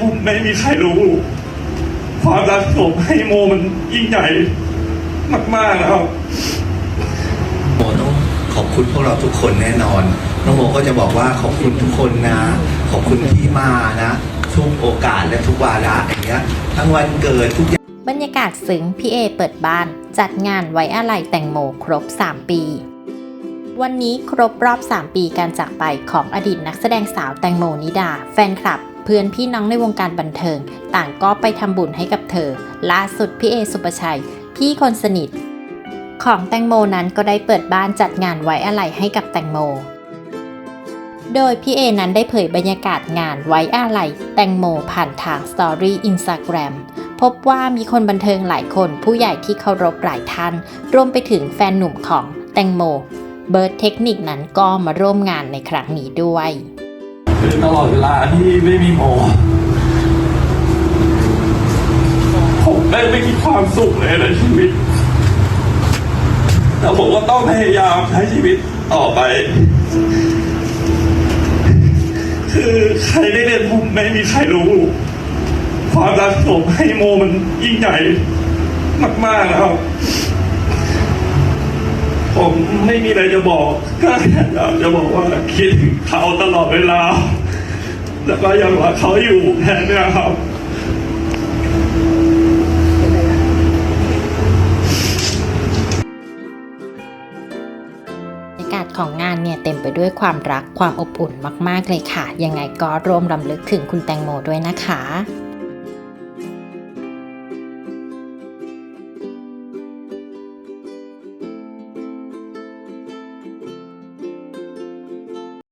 ผมไม่มีใครรู้ ความรักที่ผมให้โมมันยิ่งใหญ่มากๆนะครับโมต้องขอบคุณพวกเราทุกคนแน่นอนน้องโมก็จะบอกว่าขอบคุณทุกคนนะ ขอบคุณที่มานะ ทุกโอกาสและทุกวาระอย่างเงี้ยทั้งวันเกิดทุกอย่างบรรยากาศซึ้งพี่เอเปิดบ้าน จัดงานไว้อาลัยแตงโมครบ 3 ปี วันนี้ครบรอบ 3 ปีการจากไปของอดีตนักแสดงสาวแตงโมนิดา แฟนคลับ เพื่อนพี่น้องในวงการบันเทิง ต่างก็ไปทำบุญให้กับเธอ ล่าสุดพี่เอสุปชัย พี่คนสนิท ของแตงโมนั้นก็ได้เปิดบ้านจัดงานไว้อาลัยให้กับแตงโม โดยพี่เอนั้นได้เผยบรรยากาศงานไว้อาลัยแตงโมผ่านทางสตอรี่อินสตาแกรมพบว่ามีคนบันเทิงหลายคนผู้ใหญ่ที่เคารพหลายท่าน รวมไปถึงแฟนหนุ่มของแตงโม เบิร์ดเทคนิคนั้นก็มาร่วมงานในครั้งนี้ด้วย คือตลอดเวลาที่ไม่มีโมอผมได้ไม่มีความสุขเลยในชีวิตแต่ผมก็ต้องพยายามใช้ชีวิตต่อไป คือใครได้เรียนผมไม่มีใครรู้ ความรักผมให้โมมันยิ่งใหญ่มากๆนะครับ ผมไม่มีอะไรจะบอก ก็แค่อยากจะบอกว่าคิดถึงเขาตลอดเวลา แล้วก็ยังรักเขาอยู่แค่เนี้ครับบรรยากาศของงานเนี่ยเต็มไปด้วยความรักความอบอุ่นมาก ๆ เลยค่ะ ยังไงก็ร่วมรำลึกถึงคุณแตงโมด้วยนะคะ